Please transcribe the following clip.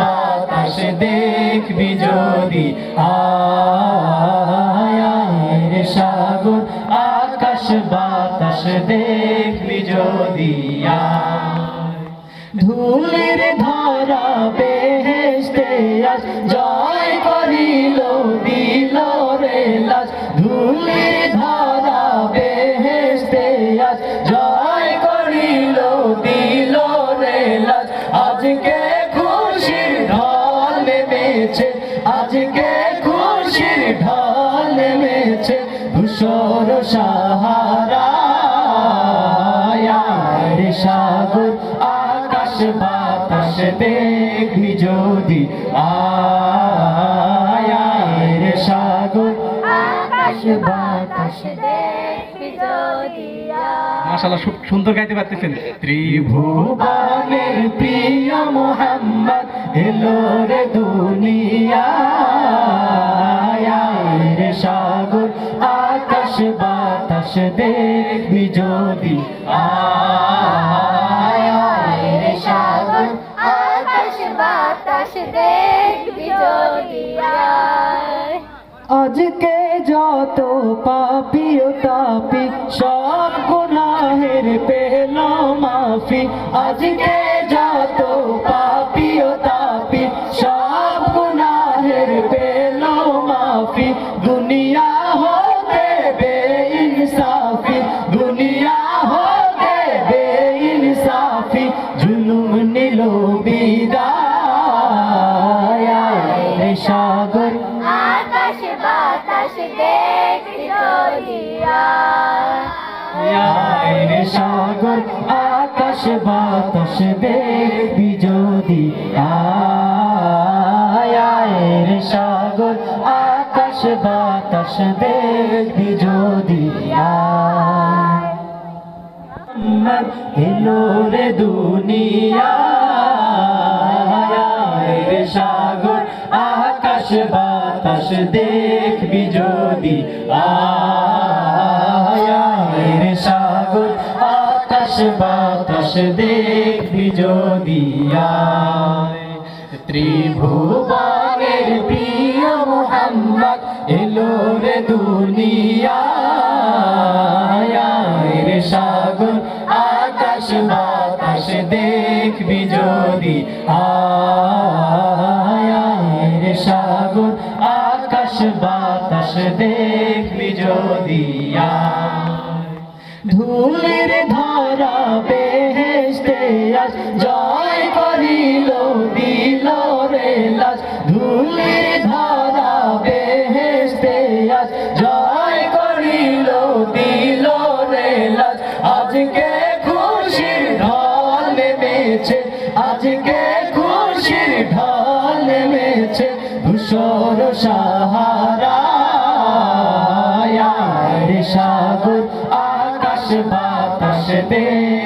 বাতাস দেখবি যদি আয় রে সাগর, আকাশ বাতাস দেখবি যদি ধুলের ধারা বেহেস্তে আজ জয় করিল, দিল রে লাজ। ধুলের ধারা বেহেস্তে আজ জয় করিল, দিল রে লাজ। আজকে নেমেছে আজকে খুশির ঢল নেমেছে ধূসর সাহারা সাগর আকাশ বাতাস দেখবি যদি। আয় রে সাগর আকাশ বাতাস দেখবি যদি। মাশাআল্লাহ খুব সুন্দর গাইতে পারতেছেন। ত্রিভুবনের প্রিয় মোহাম্মদ এলো সাগর আকাশ বাতাস দেখবি যদি আয় সাগর আকাশ বাতাস দেখবি যদি আজকে যত পাপি ও তাপি সব গুনাহের পেল মাফি। আজকে যত পাপি ও তাপি সব দুনিয়া হতে বে দুনিয়া হতে বে জুলুম নিল বিদায়। সাগর আকাশ বাতাস। আয় রে সাগর আকাশ বাতাস দেখবি যদি। আয় রে সাগর। বাতাস দেখবি যদি এলো রে দুনিয়া রে সাগর, আকাশ বাতাস দেখবি যদি রে সাগর, আকাশ বাতাস দেখবি যদি ত্রিভুবনের প্রিয় মোহাম্মদ এলো রে দুনিয়া রে সাগর, আকাশ বাতাস দেখবি যদি। রে সাগর, আকাশ বাতাস দেখবি যদি। ধুলের ধারা বেহেস্তে আজ ঢল মেছে। আজকে খুশির ঢল মেছে ধূসর সাহারা। সাগর আকাশ বাতাস দে।